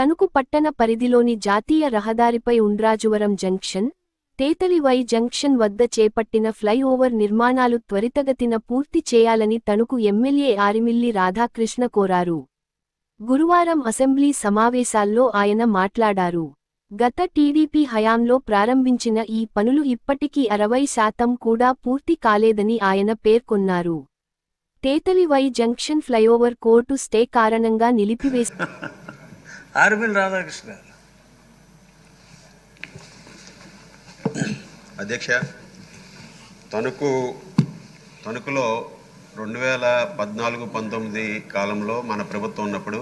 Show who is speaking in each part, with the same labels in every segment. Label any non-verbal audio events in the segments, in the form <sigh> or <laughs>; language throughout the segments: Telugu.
Speaker 1: తణుకు పట్టణ పరిధిలోని జాతీయ రహదారిపై ఉండ్రాజువరం జంక్షన్ తేతలివై జంక్షన్ వద్ద చేపట్టిన ఫ్లైఓవర్ నిర్మాణాలు త్వరితగతిన పూర్తి చేయాలని తణుకు ఎమ్మెల్యే ఆరిమిల్లి రాధాకృష్ణ కోరారు. గురువారం అసెంబ్లీ సమావేశాల్లో ఆయన మాట్లాడారు. గత టీడీపీ హయాంలో ప్రారంభించిన ఈ పనులు ఇప్పటికీ అరవై శాతం కూడా పూర్తి కాలేదని ఆయన పేర్కొన్నారు. తేతలివై జంక్షన్ ఫ్లైఓవర్ కోర్టు స్టే కారణంగా నిలిపివేసి <laughs>
Speaker 2: ఆర్మిల్ రాధాకృష్ణ గారు.
Speaker 3: అధ్యక్ష తణుకు తణుకులో రెండు వేల పద్నాలుగు పంతొమ్మిది కాలంలో మన ప్రభుత్వం ఉన్నప్పుడు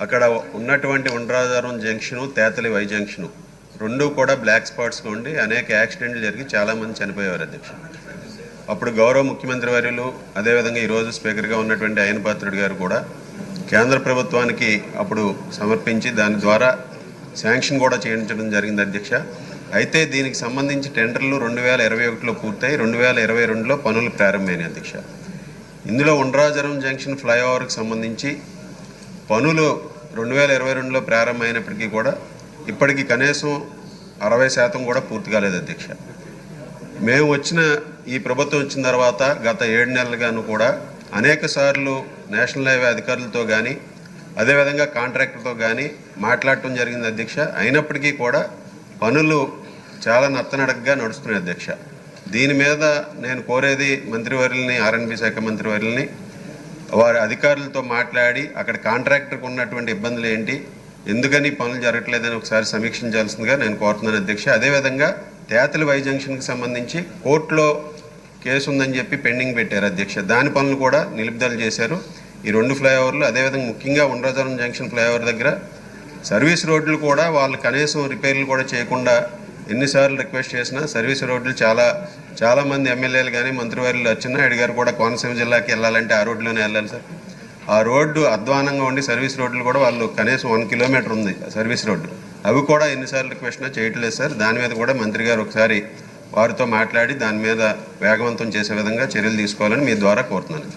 Speaker 3: అక్కడ ఉన్నటువంటి ఉండ్రాధారం జంక్షను తేతలి వై జంక్షను రెండు కూడా బ్లాక్ స్పాట్స్గా ఉండి అనేక యాక్సిడెంట్లు జరిగి చాలామంది చనిపోయేవారు అధ్యక్ష. అప్పుడు గౌరవ ముఖ్యమంత్రి వర్యులు అదేవిధంగా ఈరోజు స్పీకర్గా ఉన్నటువంటి అయ్యన పాత్రుడు గారు కూడా కేంద్ర ప్రభుత్వానికి అప్పుడు సమర్పించి దాని ద్వారా శాంక్షన్ కూడా చేయించడం జరిగింది అధ్యక్ష. అయితే దీనికి సంబంధించి టెండర్లు రెండు వేల ఇరవై ఒకటిలో పూర్తయి రెండు వేల ఇరవై రెండులో పనులు ప్రారంభమైనాయి అధ్యక్ష. ఇందులో ఉండ్రాజరం జంక్షన్ ఫ్లైఓవర్కి సంబంధించి పనులు రెండు వేల ఇరవై రెండులో ప్రారంభమైనప్పటికీ కూడా ఇప్పటికి కనీసం అరవై శాతం కూడా పూర్తి కాలేదు అధ్యక్ష. మేము వచ్చిన ఈ ప్రభుత్వం వచ్చిన తర్వాత గత ఏడు నెలలుగాను కూడా అనేక సార్లు నేషనల్ హైవే అధికారులతో కానీ అదేవిధంగా కాంట్రాక్టర్తో కానీ మాట్లాడటం జరిగింది అధ్యక్ష. అయినప్పటికీ కూడా పనులు చాలా నత్తనడకగా నడుస్తున్నాయి అధ్యక్ష. దీని మీద నేను కోరేది మంత్రివర్యుల్ని ఆర్ఎన్బి శాఖ మంత్రివర్యుల్ని వారి అధికారులతో మాట్లాడి అక్కడ కాంట్రాక్టర్కి ఉన్నటువంటి ఇబ్బందులు ఏంటి ఎందుకని పనులు జరగట్లేదని ఒకసారి సమీక్షించాల్సిందిగా నేను కోరుతున్నాను అధ్యక్ష. అదేవిధంగా తేతలి వై జంక్షన్కి సంబంధించి కోర్టులో కేసు ఉందని చెప్పి పెండింగ్ పెట్టారు అధ్యక్ష. దాని పనులు కూడా నిలుపుదల చేశారు. ఈ రెండు ఫ్లైఓవర్లు అదేవిధంగా ముఖ్యంగా ఉండ్రాజరం జంక్షన్ ఫ్లైఓవర్ దగ్గర సర్వీస్ రోడ్లు కూడా వాళ్ళు కనీసం రిపేర్లు కూడా చేయకుండా ఎన్నిసార్లు రిక్వెస్ట్ చేసినా సర్వీస్ రోడ్లు చాలా చాలామంది ఎమ్మెల్యేలు కానీ మంత్రివర్యులు అచ్చెన్నాయుడు గారు కూడా కోనసీమ జిల్లాకి వెళ్ళాలంటే ఆ రోడ్లోనే వెళ్ళాలి సార్. ఆ రోడ్డు అధ్వానంగా ఉండి సర్వీస్ రోడ్లు కూడా వాళ్ళు కనీసం వన్ కిలోమీటర్ ఉంది సర్వీస్ రోడ్డు. అవి కూడా ఎన్నిసార్లు రిక్వెస్ట్ చేయట్లేదు సార్. దాని మీద కూడా మంత్రి గారు ఒకసారి వారితో మాట్లాడి దాని మీద వేగవంతం చేసే విధంగా చర్యలు తీసుకోవాలని మీ ద్వారా కోరుతున్నాను.